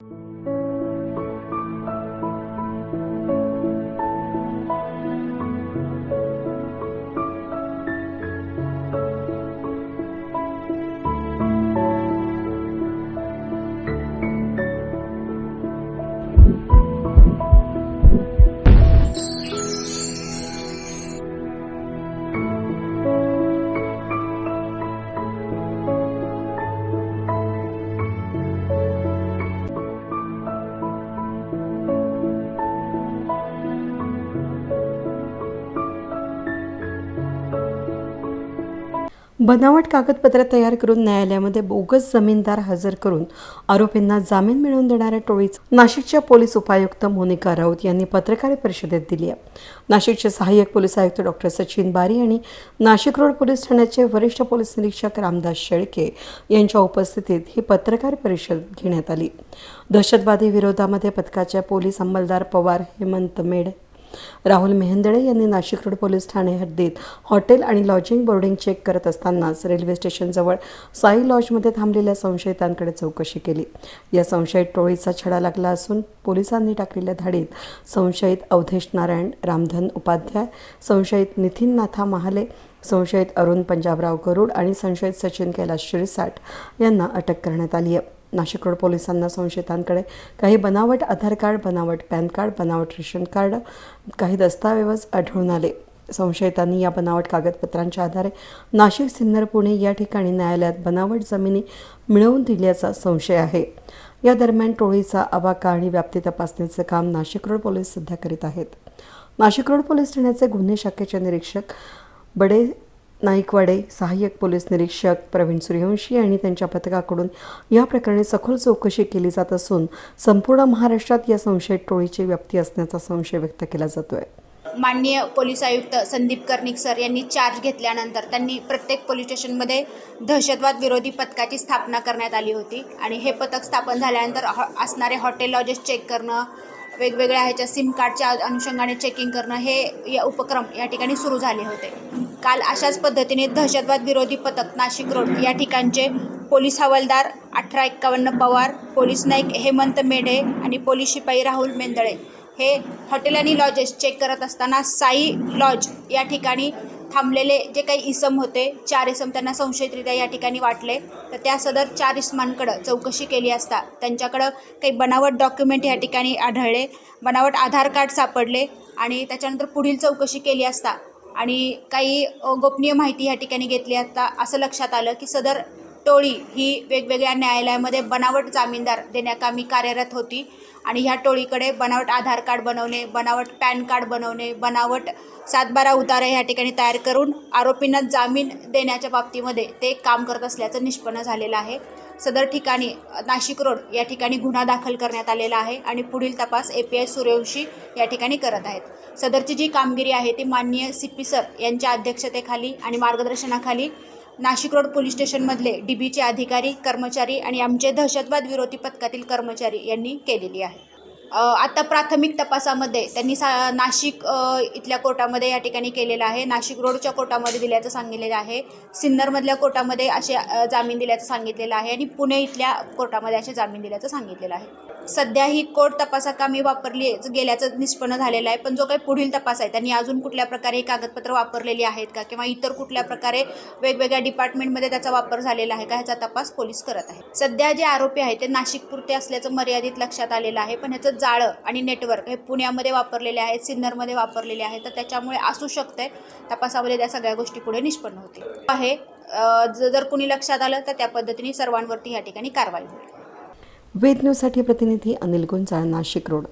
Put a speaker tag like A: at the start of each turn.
A: you बनावट कागदपत्र तयार करून न्यायालयामध्ये बोगस जमीनदार हजर करून आरोपींना जामीन मिळवून देणाऱ्या टोळीच नाशिकच्या पोलीस उपायुक्त मोनिका राऊत यांनी पत्रकार परिषदेत दिली आहे. नाशिकचे सहाय्यक पोलीस आयुक्त डॉक्टर सचिन बारी आणि नाशिक रोड पोलीस ठाण्याचे वरिष्ठ पोलीस निरीक्षक रामदास शेळके यांच्या उपस्थितीत ही पत्रकार परिषद घेण्यात आली. दहशतवादी विरोधामध्ये पथकाच्या पोलीस अंमलदार पवार हेमंत मेढ राहुल मेहंदळे यांनी नाशिक रोड पोलीस ठाणे हद्दीत हॉटेल आणि लॉजिंग बोर्डिंग चेक करत असतानाच रेल्वे स्टेशनजवळ साई लॉजमध्ये थांबलेल्या संशयितांकडे चौकशी केली. या संशयित टोळीचा छडा लागला असून पोलिसांनी टाकलेल्या धाडीत संशयित अवधेश नारायण रामधन उपाध्याय संशयित नितीन नाथा महाले संशयित अरुण पंजाबराव गरुड आणि संशयित सचिन कैलास शिरसाट यांना अटक करण्यात आली आहे. नाशिक रोड पोलिसांना संशयितांकडे काही बनावट आधार कार्ड बनावट पॅन कार्ड बनावट रेशन कार्ड काही दस्तावेज आढळून आले. संशयितांनी या बनावट कागदपत्रांच्या आधारे नाशिक सिन्नर पुणे या ठिकाणी न्यायालयात बनावट जमिनी मिळवून दिल्याचा संशय आहे. या दरम्यान टोळीचा अबाका आणि व्याप्ती तपासणीचं काम नाशिक रोड पोलीस सध्या करीत आहेत. नाशिक रोड पोलीस ठाण्याचे गुन्हे शाखेचे निरीक्षक बडे नाईकवाडे सहाय्यक पोलीस निरीक्षक प्रवीण सूर्यवंशी आणि त्यांच्या पथकाकडून या प्रकरणी सखोल चौकशी केली जात असून संपूर्ण महाराष्ट्रात या संशयित टोळीची व्याप्ती असण्याचा संशय व्यक्त केला जातोय.
B: माननीय पोलीस आयुक्त संदीप कर्णिक सर यांनी चार्ज घेतल्यानंतर त्यांनी प्रत्येक पोलीस स्टेशनमध्ये दहशतवाद विरोधी पथकाची स्थापना करण्यात आली होती आणि हे पथक स्थापन झाल्यानंतर हॉ असणारे हॉटेल लॉजेस चेक करणं वेगवेगळ्या ह्याच्या सिम कार्डच्या अनुषंगाने चेकिंग करणं हे या उपक्रम या ठिकाणी सुरू झाले होते. काल अशाच पद्धतीने दहशतवाद विरोधी पथक नाशिक रोड या ठिकाणचे पोलीस हवालदार अठरा एक्कावन्न पवार पोलीस नाईक हेमंत मेढे आणि पोलीस शिपाई राहुल मेंदळे हे हॉटेल आणि लॉजेस चेक करत असताना साई लॉज या ठिकाणी थांबलेले जे काही इसम होते चार इसम त्यांना संशयितरित्या या ठिकाणी वाटले. तर त्या सदर चार इसमांकडं चौकशी केली असता त्यांच्याकडं काही बनावट डॉक्युमेंट या ठिकाणी आढळले बनावट आधार कार्ड सापडले आणि त्याच्यानंतर पुढील चौकशी केली असता. आणि काही गोपनीय माहिती या ठिकाणी घेतली असता असं लक्षात आलं की सदर टोळी ही वेगवेगळ्या न्यायालयामध्ये बनावट जामीनदार देण्याकामी कार्यरत होती. आणि ह्या टोळीकडे बनावट आधार कार्ड बनवणे बनावट पॅन कार्ड बनवणे बनावट सातबारा उतारे ह्या ठिकाणी तयार करून आरोपींना जामीन देण्याच्या बाबतीमध्ये ते काम करत असल्याचं निष्पन्न झालेलं आहे. सदर ठिकाणी नाशिक रोड या ठिकाणी गुन्हा दाखल करण्यात आलेला आहे आणि पुढील तपास ए पी आय सूर्यवंशी या ठिकाणी करत आहेत. सदरची जी कामगिरी आहे ती माननीय सी पी सर यांच्या अध्यक्षतेखाली आणि मार्गदर्शनाखाली नाशिक रोड पोलीस स्टेशनमधले डी बीचे अधिकारी कर्मचारी आणि आमचे दहशतवाद विरोधी पथकातील कर्मचारी यांनी केलेली आहे. आता प्राथमिक तपासामध्ये त्यांनी सा नाशिक इथल्या कोर्टामध्ये या ठिकाणी केलेलं आहे. नाशिक रोडच्या कोर्टामध्ये दिल्याचं सांगितलेलं आहे. सिन्नरमधल्या कोर्टामध्ये असे जामीन दिल्याचं सांगितलेलं आहे आणि पुणे इथल्या कोर्टामध्ये असे जामीन दिल्याचं सांगितलेलं आहे. सध्या ही कोर्ट तपासाकामी वापरली गेल्याचं निष्पन्न झालेलं आहे. पण जो काही पुढील तपास आहे त्यांनी अजून कुठल्या प्रकारे ही कागदपत्र वापरलेली आहेत का? किंवा इतर कुठल्या प्रकारे वेगवेगळ्या डिपार्टमेंटमध्ये त्याचा वापर झालेला आहे का? ह्याचा तपास पोलीस करत आहे सध्या जे आरोपी आहेत ते नाशिकपुरते असल्याचं मर्यादित लक्षात आलेलं आहे. पण ह्याचं जाळं आणि नेटवर्क हे पुण्यामध्ये वापरलेले आहेत सिन्नरमध्ये वापरलेले आहेत. तर त्याच्यामुळे असू शकतंय तपासामध्ये त्या सगळ्या गोष्टी पुढे निष्पन्न होतील. आहे जर कुणी लक्षात आलं तर त्या पद्धतीने सर्वांवरती या ठिकाणी कारवाई होईल.
A: वेद न्यूजसाठी प्रतिनिधी अनिल गुंजाळ नाशिक रोड.